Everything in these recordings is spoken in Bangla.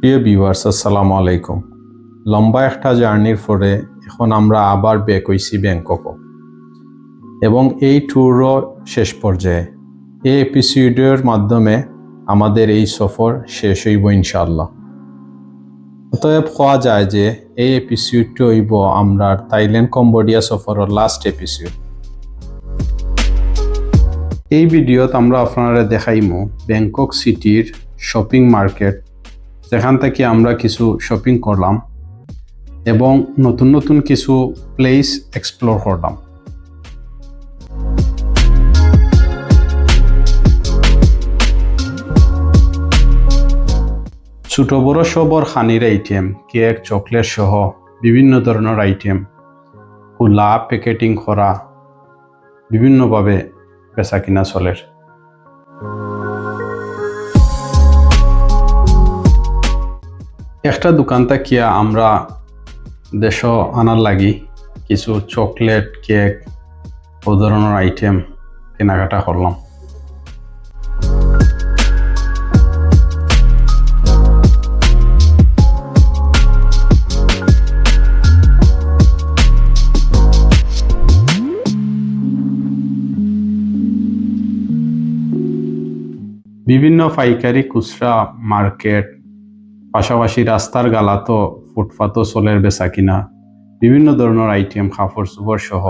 প্রিয় ভিউয়ার্স আসসালামু আলাইকুম। লম্বা একটা জার্নির পরে এখন আমরা আবার ব্যাক হইছি ব্যাংকক। এবং এই ট্যুরও শেষ পর্যায়ে। এই এপিসোডের মাধ্যমে আমাদের এই সফর শেষ হইব ইনশাআল্লাহ। অতএব কোয়া যায় যে এই এপিসোডটি হইব আমরা থাইল্যান্ড কম্বোডিয়া সফরের লাস্ট এপিসোড এই ভিডিওত আমরা আপনারা দেখাইমু ব্যাংকক সিটির শপিং মার্কেট যেখান থেকে আমরা কিছু শপিং করলাম এবং নতুন নতুন কিছু প্লেস এক্সপ্লোর করলাম। ছোট বড় সবর খানির আইটেম কেক চকলেট সহ বিভিন্ন ধরনের আইটেম খোলা প্যাকেটিং করা, বিভিন্নভাবে বেচা কিনা চলের একটা দোকান থাকিয়া আমরা দেশ আনার লাগি কিছু চকলেট কেক ও ধরনের আইটেম কেনাকাটা করলাম। বিভিন্ন পাইকারি খুচরা মার্কেট পাশাপাশি রাস্তার গালাতো ফুটপাতও চলের বেচা কিনা। বিভিন্ন ধরনের আইটেম কাপড় চোপড় সহ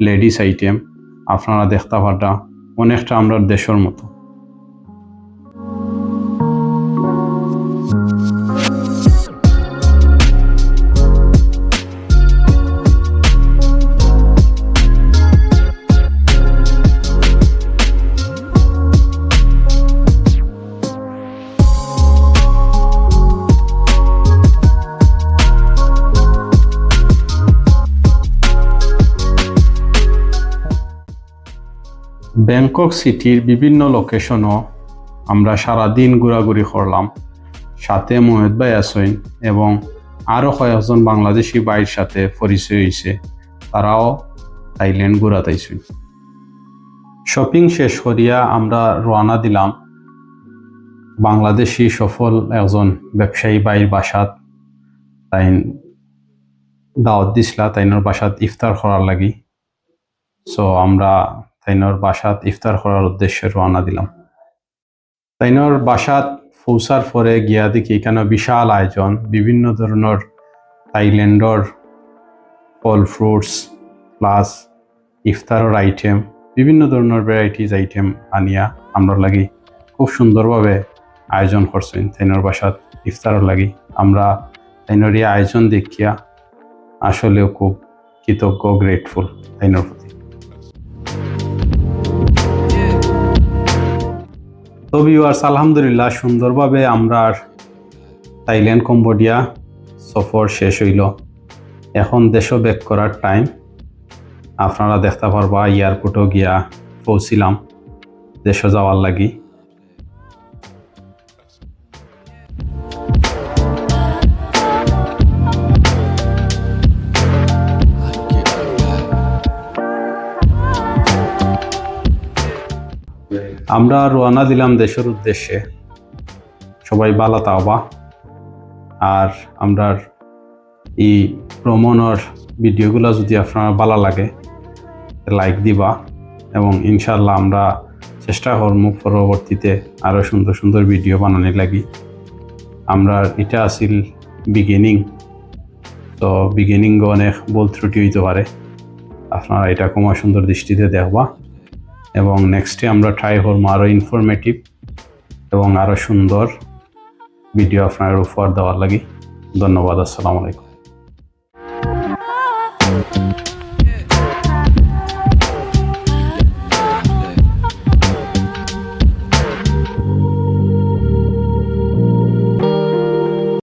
লেডিস আইটেম আপনারা দেখতে পাটা অনেকটা আমরা দেশের মতো। ব্যাংকক সিটির বিভিন্ন লোকেশনও আমরা সারাদিন ঘোরাঘুরি করলাম। সাথে মোহেদ ভাই আসইন এবং আরও কয়েকজন বাংলাদেশি বাইর সাথে পরিচয় হয়েছে। তারাও থাইল্যান্ড ঘুরাতাইছেন শপিং শেষ করিয়া আমরা রওনা দিলাম। বাংলাদেশি সফল একজন ব্যবসায়ী বাইর বাসাত। তাই দাওয়াত দিছিলা, তাইনোর বাসাত ইফতার করার লাগি। সো আমরা তাইনোর বাসাত ইফতার করার উদ্দেশ্যে রওনা দিলাম। তাইনোর বাসাত পৌঁছার পরে গিয়া দেখি এখানে বিশাল আয়োজন, বিভিন্ন ধরনের থাইল্যান্ডর ফল ফ্রুটস প্লাস ইফতারের আইটেম বিভিন্ন ধরনের ভ্যারাইটিস আইটেম আনিয়া আমরা লাগি খুব সুন্দরভাবে আয়োজন করছেন তাইনোর বাসাত ইফতারের লাগি। আমরা তাইনোর এই আয়োজন দেখিয়া আসলেও খুব কৃতজ্ঞ গ্রেটফুল তাইনোর প্রতি। তো ভিউয়ার্স আলহামদুলিল্লাহ, সুন্দরভাবে আমরা থাইল্যান্ড, কম্বোডিয়া সফর শেষ হইল। এখন দেশ ব্যাক করার টাইম আপনারা দেখতে পারবা এয়ারপোর্টও গিয়া পৌঁছিলাম। দেশ যাওয়ার লাগি। আমরা রওনা দিলাম দেশের উদ্দেশ্যে। সবাই বালা তাওবা। আর আমরা এই ভ্রমণের ভিডিওগুলো যদি আপনার ভালো লাগে লাইক দিবা এবং ইনশাল্লাহ আমরা চেষ্টা করব পরবর্তীতে আরও সুন্দর সুন্দর ভিডিও বানানোর লাগি। আমরা এটা আছিল বিগিনিং তো বিগিনিং অনেক বল ত্রুটি হইতে পারে। আপনারা এটা কমা সুন্দর দৃষ্টিতে দেখবা। এবং নেক্সটে আমরা ট্রাই করব আরও ইনফরমেটিভ এবং আরও সুন্দর ভিডিও আপনার উপহার দেওয়ার লাগে। ধন্যবাদ, আসসালামু আলাইকুম।